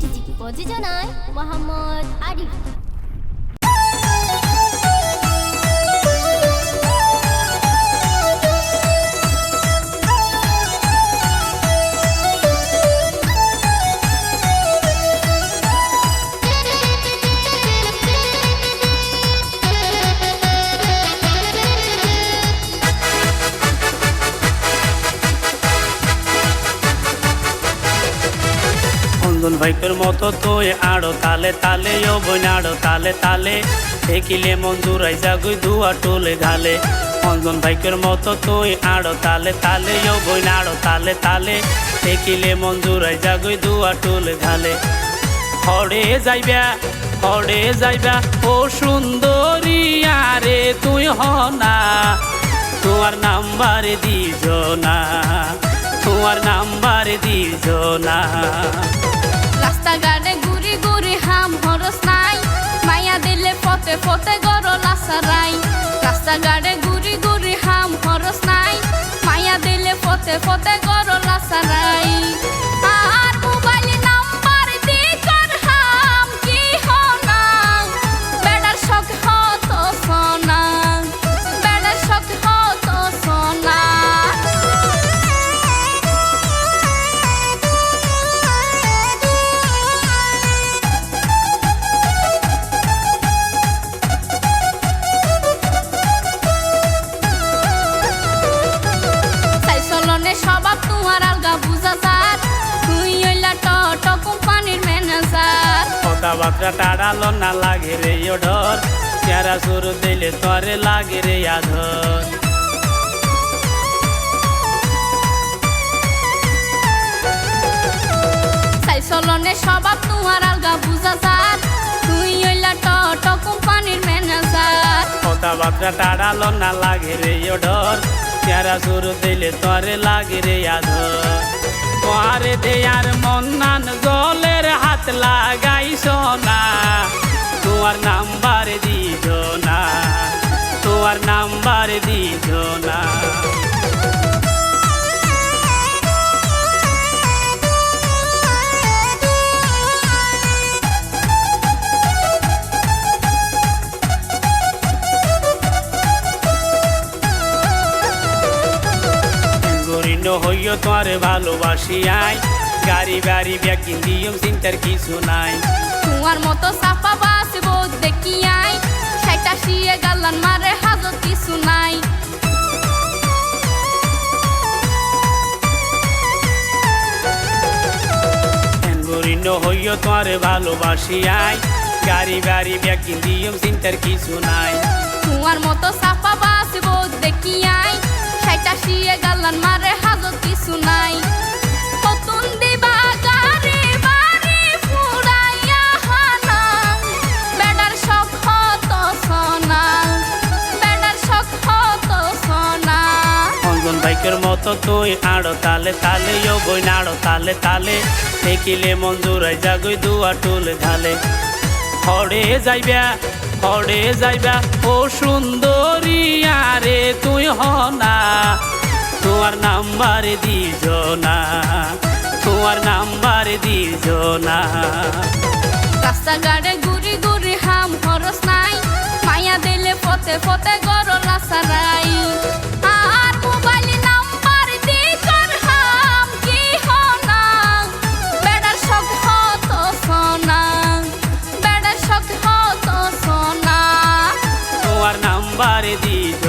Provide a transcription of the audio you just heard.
চিঠি প্রযোজনায় মোহাম্মদ আরিফ। অঞ্জন ভাইপের মতো তুই আড়ো তালে তালে, ও বইন আড়ো তালে তালে। দেখিলে মঞ্জুরাই জাগুই দুয়া টোলে ঘালে অঞ্জন ভাইকের মতো তুই আড়ো তালে তালে, ও বইন আড়ো তালে তালে। দেখিলে মঞ্জুরাই জাগুই দুয়া টোলে ঘালে হরে যাইবা হরে যাইবা, ও সুন্দরী আরে তুই হনা। তোমার নাম্বার দিজ না, তোমার নাম্বার দিজ না। রাস্তাঘাটে গুড়ি গুড়ি হাম হরস নাই। মায়া দিলে ফতে ফতে লাসারাই রাস্তা গাড়ে গুড়ি গুড়ি হাম হরস নাই। মায়া দিলে ফতে ফতে গর আসারাই কথাবার্তা টাড়ালো না লাগে রে ও ডর চেহারা শুরু দিলে তরে লাগে রে আধর চলনে স্বভাব তোমার আলগা বুঝা স্যার তুই হইলা টট কোম্পানির ম্যানেজার। কথাবার্তা টাড়ালো না লাগে রে ও ডর চেহারা শুরু দিলে তরে লাগে রে আধর তোয়ারে দেয়ার মন্নান জলের হাত লাগাইছ না, তোমার নাম্বার দিজ না, তোমার নাম্বার দিজ না। হইও তোমার ভালোবাসি আই গাড়ি বাড়ি ব্যাকিং দিয়ম চিন্তার কিছু নাই তোমার মতো সাফা বাসব দেখি আই সেটা শিয়ে গালান মারে হাজত কিছু নাই হইও তোমার ভালোবাসি আই গাড়ি বাড়ি ব্যাকিং দিয়ম চিন্তার কিছু নাই তোমার মতো সাফা বাসব দেখি আই সেটা শিয়ে গালান মারে হাজত কিছু নাই অঞ্জন মতো তুই আড়ো, তালে তালে ও বই নাড়ো, তালে তালে। দেখিলে মঞ্জুরাই জাগুই দুয়া টুল ঢালে। হরে যাইবা হরে যাইবা, ও সুন্দরী, আরে তুই হনা তোমার নাম্বার দিজ না, তোমার নাম্বার দিজ না। রাস্তাঘাটে ঘুরি ঘুরি হাম হরস নাই দিলে अंबार दी